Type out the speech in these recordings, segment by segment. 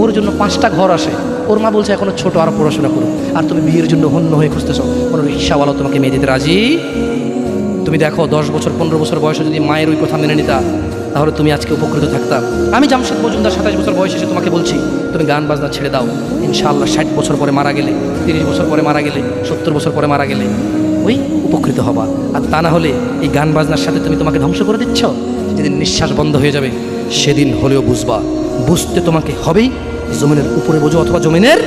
ওর জন্য পাঁচটা ঘর আসে ওর মা বলছে, এখনও ছোট, আরও পড়াশোনা করো। আর তুমি বিয়ের জন্য হন্য হয়ে খুঁজতেছো। কোনো রিক্সাওয়ালা তোমাকে মেয়ে দিতে রাজি? তুমি দেখো, দশ বছর, পনেরো বছর বয়সে যদি মায়ের ওই কথা মেনে নিতা, তাহলে তুমি আজকে উপকৃত থাকতা। আমি জামশেদ মজুমদার সাতাশ বছর বয়সে এসে তোমাকে বলছি, তুমি গান বাজনা ছেড়ে দাও। ইনশাআল্লাহ ষাট বছর পরে মারা গেলে, তিরিশ বছর পরে মারা গেলে, সত্তর বছর পরে মারা গেলে, ওই উপকৃত হবা। আর তা না হলে এই গান বাজনার সাথে তুমি তোমাকে ধ্বংস করে দিচ্ছ। যেদিন নিঃশ্বাস বন্ধ হয়ে যাবে, সেদিন হলেও বুঝবা। বুঝতে তোমাকে হবেই জমিনের উপরে বোঝো অথবা জমিনের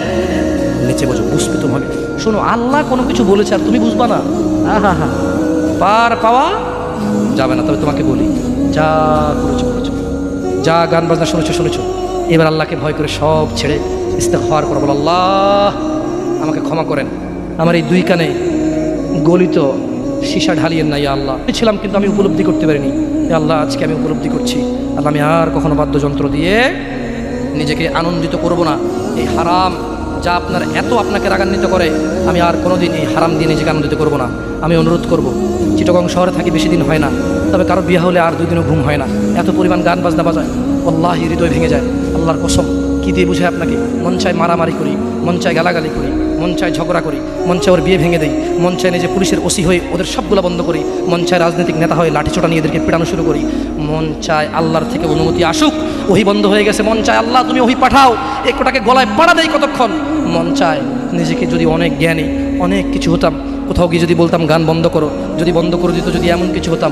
নিচে বোঝো বুঝতে তোমাকে শোনো, আল্লাহ কোনো কিছু বলেছে আর তুমি বুঝবা না। আহা হা পার পাওয়া যাবে না, তবে তোমাকে বলি, যা করেছ করেছ। যা গান বাজনা শুনেছো শুনেছো। এবার আল্লাহকে ভয় করে সব ছেড়ে ইস্তেফার করো, বলো, আল্লাহ, আমাকে ক্ষমা করেন। আমার এই দুই কানে গলিত সীসা ঢালিয়েন না, ইয়া আল্লাহ। ছিলাম কিন্তু আমি উপলব্ধি করতে পারিনি। আল্লাহ, আজকে আমি উপলব্ধি করছি। আল্লাহ, আমি আর কখনো বাদ্যযন্ত্র দিয়ে নিজেকে আনন্দিত করব না। এই হারাম যা আপনার এত আপনাকে রাগান্বিত করে, আমি আর কোনোদিন এই হারাম দিয়ে নিজেকে আনন্দিত করব না। আমি অনুরোধ করব, চিটগং শহরে থাকি বেশি দিন হয় না, তবে কারও বিয়ে হলে আর দুই দিনও ঘুম হয় না। এত পরিমাণ গান বাজনা বাজায় আল্লাহ হৃদয় ভেঙে যায়। আল্লাহর কসম, কী দিয়ে বুঝে আপনাকে? মন চায় মারামারি করি, মন চায় গালাগালি করি, মন চায় ঝগড়া করি, মন চায় ওর বিয়ে ভেঙে দেই, মন চায় নিজে পুলিশের ওসি হয়ে ওদের সবগুলো বন্ধ করি, মন চায় রাজনৈতিক নেতা হয়ে লাঠিচোটা নিয়ে এদেরকে পেটানো শুরু করি, মন চায় আল্লাহর থেকে অনুমতি আসুক ওহি বন্ধ হয়ে গেছে, মন চায় আল্লাহ তুমি ওহি পাঠাও। এই কোটাকে গলায় পাড়া দেয় কতক্ষণ? মন চায় নিজেকে যদি অনেক জ্ঞানী, অনেক কিছু হতাম, কোথাও গিয়ে যদি বলতাম, গান বন্ধ করো। যদি বন্ধ করে দিত, যদি এমন কিছু হতাম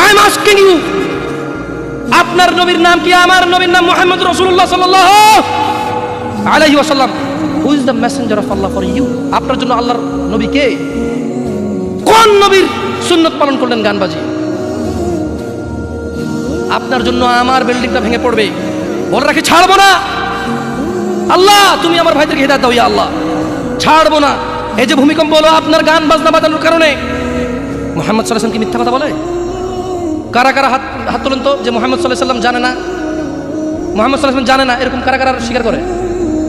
আই এম আস্কিং ইউ আপনার নবীর নাম কি? আমার নবীর নাম মোহাম্মদ রসুল্লাহ সাল্লাহ আলাইহি ওয়াসাল্লাম। Who is the messenger of Allah for you আপনার জন্য আল্লাহর নবী কে? কোন নবীর সুন্নত পালন করলেন গান বাজিয়ে আপনার জন্য আমার বিল্ডিংটা ভেঙে পড়বে। বলে রাখি, ছাড়বো না। আল্লাহ, তুমি আমার ভাইদেরকে হেদায়ত দাও, ইয়া আল্লাহ। ছাড়বো না। এই যে ভূমিকম্প হলো আপনার গান বাজনা বাজানোর কারণে। মোহাম্মদ সাল্লাহ কি মিথ্যা কথা বলে? কারা কারা হাত হাত তুলেন তো যে মোহাম্মদ সাল্লাহ সাল্লাম জানে না? মোহাম্মদ সাল্লাহ জানে না, এরকম কারা কারা স্বীকার করে?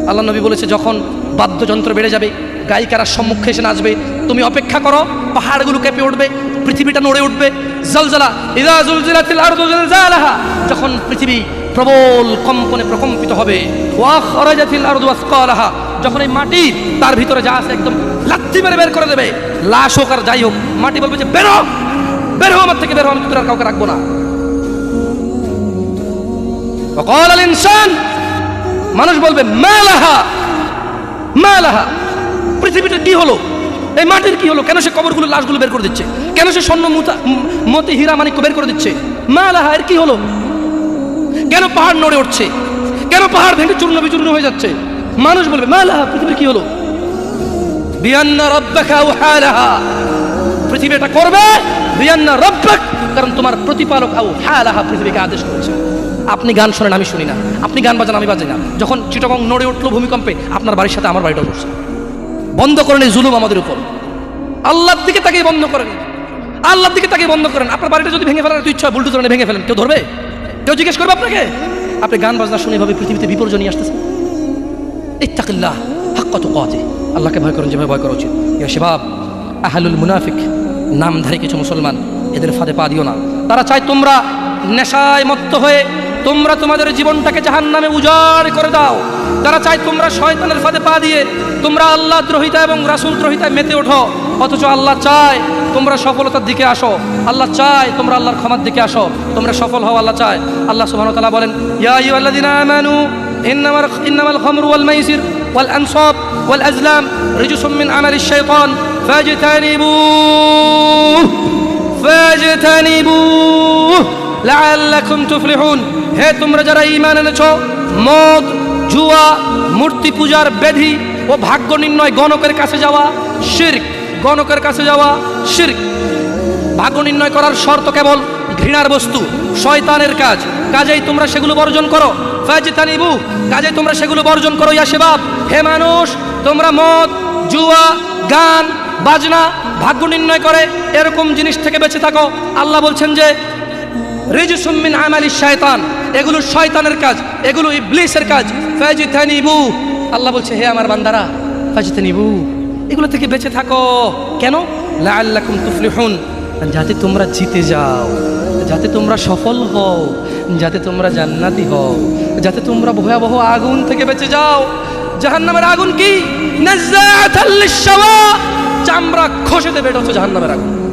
আল্লাহ নবী বলেছে, যখন বাদ্যযন্ত্র বেড়ে যাবে, গায়িকারা সম্মুখে এসে নাচবে, তুমি অপেক্ষা করো, পাহাড়গুলো কেঁপে উঠবে, পৃথিবীটা নড়ে উঠবে, জলজলা যখন পৃথিবী প্রবল কম্পনে প্রকম্পিত হবে যখন এই মাটি তার ভিতরে যা আছে একদম লাথি মেরে বের করে দেবে, লাশ হোক আর যাই হোক, মাটি বলবে যে, বেরো বের হো আমার থেকে, বের হো আমি তোর কাউকে রাখব না। অকল মানুষ বলবে মালাহা মালাহা পৃথিবীটা কি হলো? এই মাটির কি হলো? কেন সে কবরগুলো লাশগুলো বের করে দিচ্ছে? কেন সে স্বর্ণ মতি হীরা মানিক্য বের করে দিচ্ছে? মালাহা এর কি হলো? কেন পাহাড় নড়ে উঠছে? কেন পাহাড় ভেঙে চূর্ণ বিচূর্ণ হয়ে যাচ্ছে? মানুষ বলবে মালাহা পৃথিবীর কি হলো? বিয়ান্না রব্বাখা উহালাহা পৃথিবী এটা করবে। বিয়ান্না রব্বাক, কারণ তোমার প্রতিপালক আউ হালাহা পৃথিবীকে আদেশ করেছে। আপনি গান শোনেন, আমি শুনি না। আপনি গান বাজান, আমি বাজাই না। যখন চিটগং নড়ে উঠল ভূমিকম্পে, আপনার বাড়ির সাথে আমার বাড়িটা উঠছে বন্ধ করেন এই জুলুম আমাদের উপর। আল্লাহর দিকে তাকে বন্ধ করেন। আল্লাহর দিকে তাকে বন্ধ করেন। আপনার বাড়িটা যদি ভেঙে ফেলার ইচ্ছা বুলটু ধরনের ভেঙে ফেলেন, কেউ ধরবে? কেউ জিজ্ঞেস করবে আপনাকে? আপনি গান বাজনা শুনে এভাবে পৃথিবীতে বিপর্যয় নিয়ে আসতেছেন? ইত্তাকিল্লাহ হাক্কাত কাজে আল্লাহকে ভয় করেন, যেভাবে ভয় করা উচিত। ইয়া শিবাব, আহালুল মুনাফিক নামধারী কিছু মুসলমান এদের ফাঁদে পা দিও না। তারা চায় তোমরা নেশায় মত্ত হয়ে তোমরা তোমাদের জীবনটাকে জাহান নামে উজাড় করে দাও। তারা চায় তোমরা শয়তানের ফাঁদে পা দিয়ে তোমরা আল্লাহ দ্রোহিতা এবং রাসুল দ্রোহিতায় মেতে ওঠো। অথচ আল্লাহ চায় তোমরা সফলতার দিকে আসো। আল্লাহ চায় তোমরা আল্লাহর ক্ষমার দিকে আসো। তোমরা সফল হও, আল্লাহ চায়। আল্লাহ সুবহানাহু ওয়া তাআলা বলেন, ইয়া ইন্নামাল খামরু ওয়াল মাইসির ওয়াল আনসাব ওয়াল আজলাম, রিজসুম মিন আমালিশ শাইতান। ফাজতানিবুহ ফাজতানিবুহ লাআল্লাকুম তুফলিহুন হে তোমরা যারা ঈমান এনেছো, মদ, জুয়া, মূর্তি পূজার ব্যাধি ও ভাগ্য নির্ণয় গণকের কাছে যাওয়া শিরক। গণকের কাছে যাওয়া শিরক। ভাগ্য নির্ণয় করার শর্ত কেবল ঘৃণার বস্তু, শয়তানের কাজ। কাজেই তোমরা সেগুলো বর্জন করো। ফাজিতানিবু, কাজেই তোমরা সেগুলো বর্জন করো, ইয়া সেবাব হে মানুষ, তোমরা মদ, জুয়া, গান বাজনা, ভাগ্য নির্ণয় করে, এরকম জিনিস থেকে বেঁচে থাকো। আল্লাহ বলছেন যে রেজুসুমিন আমালি শয়তান, এগুলো শয়তানের কাজ, এগুলো ইবলিসের কাজ। ফাজিতানিবু। আল্লাহ বলছে, হে আমার বান্দারা, ফাজিতানিবু, এগুলো থেকে বেঁচে থাকো। কেন? লাআল্লাকুম তুফলিহুন। যাতে তোমরা জিতে যাও, যাতে তোমরা সফল হও, যাতে তোমরা জান্নাতি হও, যাতে তোমরা ভয়াবহ আগুন থেকে বেঁচে যাও। জাহান্নামের আগুন কি? নাজ্জাআতাল লিশ-শাওয়া। চামড়া খসে দেবে এটা হচ্ছে জাহান্নামের আগুন।